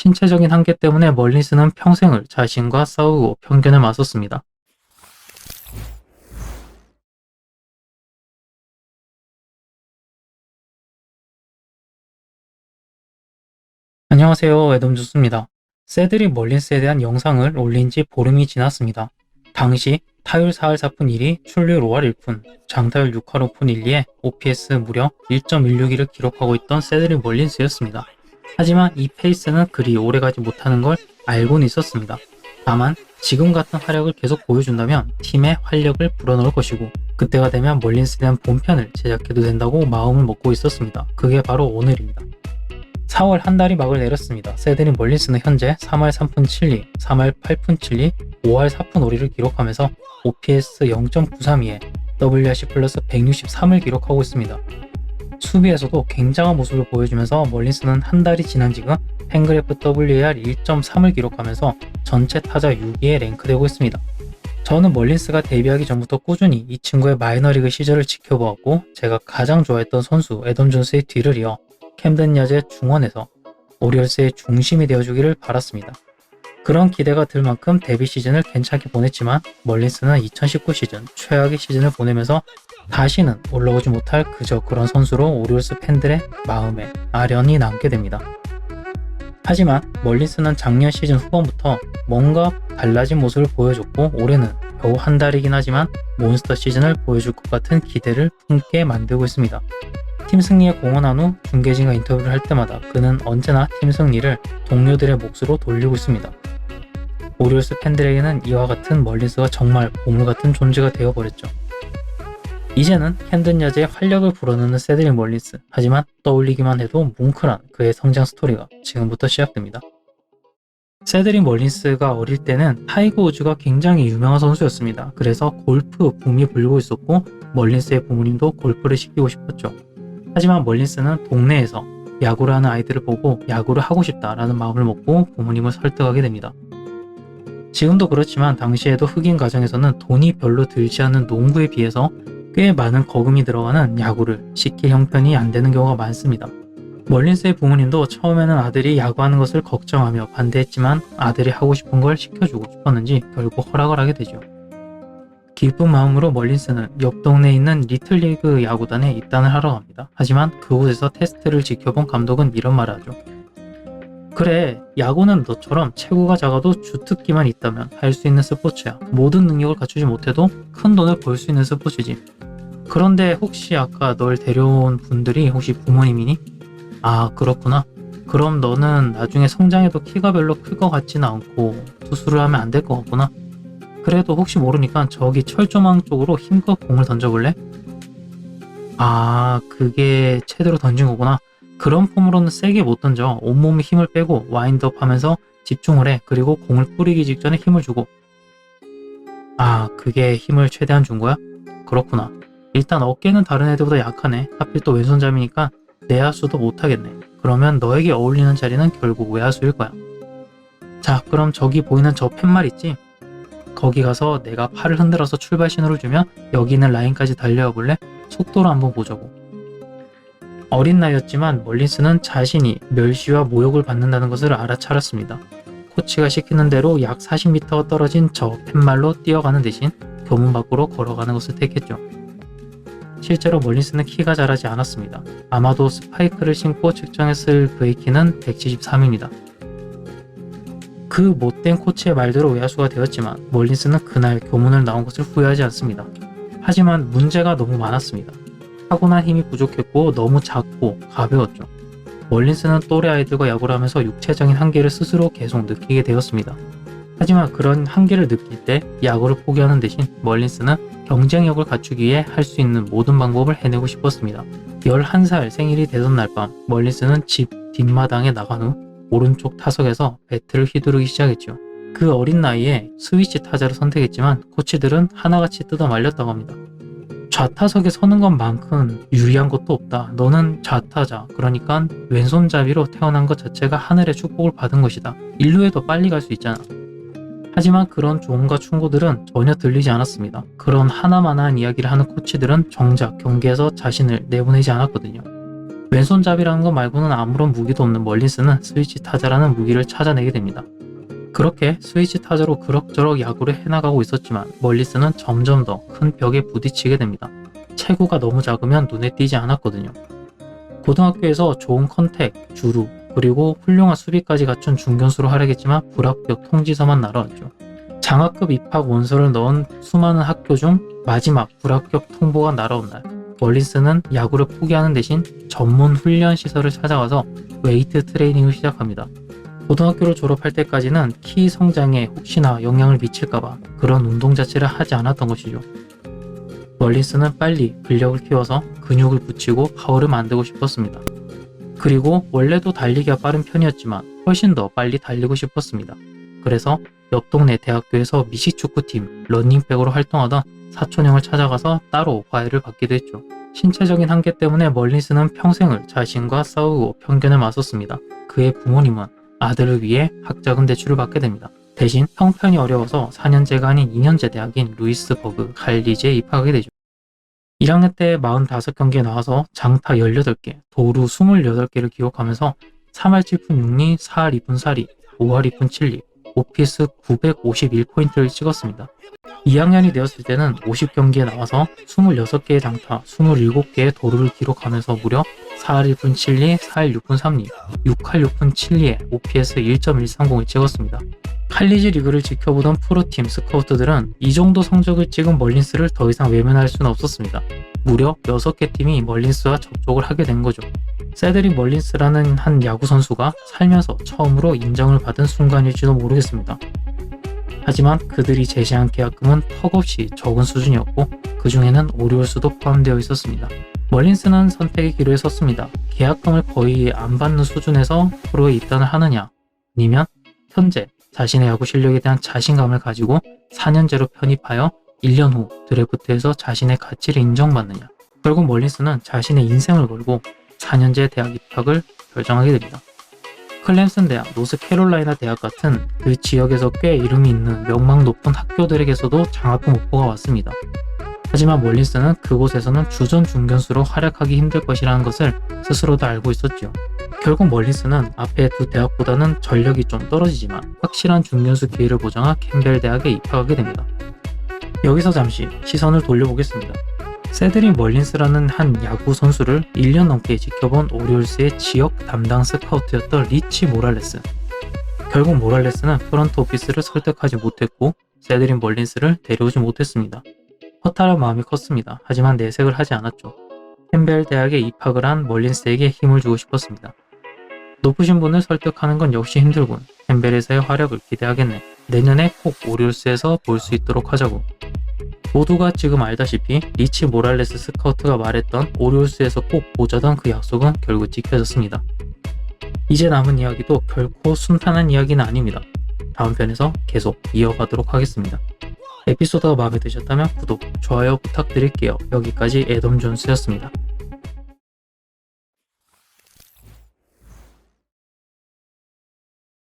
신체적인 한계 때문에 멀린스는 평생을 자신과 싸우고 편견에 맞섰습니다. 안녕하세요. 에덤주스입니다. 세드리 멀린스에 대한 영상을 올린 지 보름이 지났습니다. 당시 타율 4할 4푼 1이 출률 5할 1푼, 장타율 6할 5푼 1, 2에 OPS 무려 1.161을 기록하고 있던 세드리 멀린스였습니다. 하지만 이 페이스는 그리 오래가지 못하는 걸 알고는 있었습니다. 다만 지금 같은 활약을 계속 보여준다면 팀의 활력을 불어넣을 것이고 그때가 되면 멀린스에 대한 본편을 제작해도 된다고 마음을 먹고 있었습니다. 그게 바로 오늘입니다. 4월 한 달이 막을 내렸습니다. 세드린 멀린스는 현재 3할 3푼 7리, 3할 8푼 7리, 5할 4푼 5리를 기록하면서 OPS 0.932에 WRC 플러스 163을 기록하고 있습니다. 수비에서도 굉장한 모습을 보여주면서 멀린스는 한 달이 지난 지금 팬그래프 WAR 1.3을 기록하면서 전체 타자 6위에 랭크되고 있습니다. 저는 멀린스가 데뷔하기 전부터 꾸준히 이 친구의 마이너리그 시절을 지켜보았고 제가 가장 좋아했던 선수 에덤 존스의 뒤를 이어 캠든 야제 중원에서 오리얼스의 중심이 되어주기를 바랐습니다. 그런 기대가 들 만큼 데뷔 시즌을 괜찮게 보냈지만 멀린스는 2019 시즌 최악의 시즌을 보내면서 다시는 올라오지 못할 그저 그런 선수로 오리올스 팬들의 마음에 아련히 남게 됩니다. 하지만 멀린스는 작년 시즌 후반부터 뭔가 달라진 모습을 보여줬고 올해는 겨우 한 달이긴 하지만 몬스터 시즌을 보여줄 것 같은 기대를 품게 만들고 있습니다. 팀 승리에 공헌한 후 중계진과 인터뷰를 할 때마다 그는 언제나 팀 승리를 동료들의 몫으로 돌리고 있습니다. 오리올스 팬들에게는 이와 같은 멀린스가 정말 보물 같은 존재가 되어버렸죠. 이제는 캔든 야제의 활력을 불어넣는 세드릭 멀린스 하지만 떠올리기만 해도 뭉클한 그의 성장 스토리가 지금부터 시작됩니다. 세드릭 멀린스가 어릴 때는 타이거 우즈가 굉장히 유명한 선수였습니다. 그래서 골프 붐이 불고 있었고 멀린스의 부모님도 골프를 시키고 싶었죠. 하지만 멀린스는 동네에서 야구를 하는 아이들을 보고 야구를 하고 싶다라는 마음을 먹고 부모님을 설득하게 됩니다. 지금도 그렇지만 당시에도 흑인 가정에서는 돈이 별로 들지 않는 농구에 비해서 꽤 많은 거금이 들어가는 야구를 시킬 형편이 안 되는 경우가 많습니다. 멀린스의 부모님도 처음에는 아들이 야구하는 것을 걱정하며 반대했지만 아들이 하고 싶은 걸 시켜주고 싶었는지 결국 허락을 하게 되죠. 기쁜 마음으로 멀린스는 옆 동네에 있는 리틀리그 야구단에 입단을 하러 갑니다. 하지만 그곳에서 테스트를 지켜본 감독은 이런 말을 하죠. 그래, 야구는 너처럼 체구가 작아도 주특기만 있다면 할 수 있는 스포츠야. 모든 능력을 갖추지 못해도 큰 돈을 벌 수 있는 스포츠지. 그런데 혹시 아까 널 데려온 분들이 혹시 부모님이니? 아, 그렇구나. 그럼 너는 나중에 성장해도 키가 별로 클 것 같지는 않고 수술을 하면 안 될 것 같구나. 그래도 혹시 모르니까 저기 철조망 쪽으로 힘껏 공을 던져볼래? 아, 그게 제대로 던진 거구나. 그런 폼으로는 세게 못 던져. 온몸에 힘을 빼고 와인드업 하면서 집중을 해. 그리고 공을 뿌리기 직전에 힘을 주고. 아, 그게 힘을 최대한 준 거야? 그렇구나. 일단 어깨는 다른 애들보다 약하네. 하필 또 왼손잡이니까 내야수도 못하겠네. 그러면 너에게 어울리는 자리는 결국 외야수일 거야. 자, 그럼 저기 보이는 저 팻말 있지? 거기 가서 내가 팔을 흔들어서 출발 신호를 주면 여기 있는 라인까지 달려와 볼래? 속도를 한번 보자고. 어린 나이였지만 멀린스는 자신이 멸시와 모욕을 받는다는 것을 알아차렸습니다. 코치가 시키는 대로 약 40m 떨어진 저 팻말로 뛰어가는 대신 교문 밖으로 걸어가는 것을 택했죠. 실제로 멀린스는 키가 자라지 않았습니다. 아마도 스파이크를 신고 측정했을 그의 키는 173입니다. 그 못된 코치의 말대로 외야수가 되었지만 멀린스는 그날 교문을 나온 것을 후회하지 않습니다. 하지만 문제가 너무 많았습니다. 타고난 힘이 부족했고 너무 작고 가벼웠죠. 멀린스는 또래 아이들과 야구를 하면서 육체적인 한계를 스스로 계속 느끼게 되었습니다. 하지만 그런 한계를 느낄 때 야구를 포기하는 대신 멀린스는 경쟁력을 갖추기 위해 할 수 있는 모든 방법을 해내고 싶었습니다. 11살 생일이 되던 날 밤 멀린스는 집 뒷마당에 나간 후 오른쪽 타석에서 배트를 휘두르기 시작했죠. 그 어린 나이에 스위치 타자를 선택했지만 코치들은 하나같이 뜯어 말렸다고 합니다. 좌타석에 서는 것만큼 유리한 것도 없다. 너는 좌타자. 그러니까 왼손잡이로 태어난 것 자체가 하늘의 축복을 받은 것이다. 일루에도 빨리 갈 수 있잖아. 하지만 그런 조언과 충고들은 전혀 들리지 않았습니다. 그런 하나만한 이야기를 하는 코치들은 정작 경기에서 자신을 내보내지 않았거든요. 왼손잡이라는 것 말고는 아무런 무기도 없는 멀린스는 스위치 타자라는 무기를 찾아내게 됩니다. 그렇게 스위치 타자로 그럭저럭 야구를 해나가고 있었지만 멀리스는 점점 더 큰 벽에 부딪히게 됩니다. 체구가 너무 작으면 눈에 띄지 않았거든요. 고등학교에서 좋은 컨택, 주루, 그리고 훌륭한 수비까지 갖춘 중견수로 활약했지만 불합격 통지서만 날아왔죠. 장학급 입학 원서를 넣은 수많은 학교 중 마지막 불합격 통보가 날아온 날 멀린스는 야구를 포기하는 대신 전문 훈련 시설을 찾아가서 웨이트 트레이닝을 시작합니다. 고등학교를 졸업할 때까지는 키 성장에 혹시나 영향을 미칠까봐 그런 운동 자체를 하지 않았던 것이죠. 멀린스는 빨리 근력을 키워서 근육을 붙이고 파워를 만들고 싶었습니다. 그리고 원래도 달리기가 빠른 편이었지만 훨씬 더 빨리 달리고 싶었습니다. 그래서 옆 동네 대학교에서 미식축구팀 런닝백으로 활동하던 사촌형을 찾아가서 따로 과외를 받기도 했죠. 신체적인 한계 때문에 멀린스는 평생을 자신과 싸우고 편견을 맞섰습니다. 그의 부모님은 아들을 위해 학자금 대출을 받게 됩니다. 대신 형편이 어려워서 4년제가 아닌 2년제 대학인 루이스버그 갈리지에 입학하게 되죠. 1학년 때 45경기에 나와서 장타 18개, 도루 28개를 기록하면서 3할 7푼 6리, 4할 2푼 4리, 5할 2푼 7리, 오피스 951포인트를 찍었습니다. 2학년이 되었을 때는 50경기에 나와서 26개의 장타, 27개의 도루를 기록하면서 무려 4할 1푼 7리, 4할 6푼 3리, 6할 6푼 7리에 OPS 1.130을 찍었습니다. 칼리지 리그를 지켜보던 프로팀 스카우트들은 이 정도 성적을 찍은 멀린스를 더 이상 외면할 수는 없었습니다. 무려 6개 팀이 멀린스와 접촉을 하게 된 거죠. 세드릭 멀린스라는 한 야구 선수가 살면서 처음으로 인정을 받은 순간일지도 모르겠습니다. 하지만 그들이 제시한 계약금은 턱없이 적은 수준이었고 그 중에는 오리올스도 포함되어 있었습니다. 멀린스는 선택의 기로에 섰습니다. 계약금을 거의 안 받는 수준에서 프로에 입단을 하느냐 아니면 현재 자신의 야구 실력에 대한 자신감을 가지고 4년제로 편입하여 1년 후 드래프트에서 자신의 가치를 인정받느냐. 결국 멀린스는 자신의 인생을 걸고 4년제 대학 입학을 결정하게 됩니다. 클램슨 대학, 노스캐롤라이나 대학 같은 그 지역에서 꽤 이름이 있는 명망 높은 학교들에게서도 장학금 오퍼가 왔습니다. 하지만 멀린스는 그곳에서는 주전 중견수로 활약하기 힘들 것이라는 것을 스스로도 알고 있었죠. 결국 멀린스는 앞에 두 대학보다는 전력이 좀 떨어지지만 확실한 중견수 기회를 보장한 캠벨 대학에 입학하게 됩니다. 여기서 잠시 시선을 돌려보겠습니다. 세드릭 멀린스라는 한 야구 선수를 1년 넘게 지켜본 오리올스의 지역 담당 스카우트였던 리치 모랄레스. 결국 모랄레스는 프런트 오피스를 설득하지 못했고 세드릭 멀린스를 데려오지 못했습니다. 허탈한 마음이 컸습니다. 하지만 내색을 하지 않았죠. 캠벨 대학에 입학을 한 멀린스에게 힘을 주고 싶었습니다. 높으신 분을 설득하는 건 역시 힘들군. 캠벨에서의 활약을 기대하겠네. 내년에 꼭 오리올스에서 볼 수 있도록 하자고. 모두가 지금 알다시피 리치 모랄레스 스카우트가 말했던 오리올스에서 꼭 보자던 그 약속은 결국 지켜졌습니다. 이제 남은 이야기도 결코 순탄한 이야기는 아닙니다. 다음 편에서 계속 이어가도록 하겠습니다. 에피소드가 마음에 드셨다면 구독, 좋아요 부탁드릴게요. 여기까지 애덤 존스였습니다.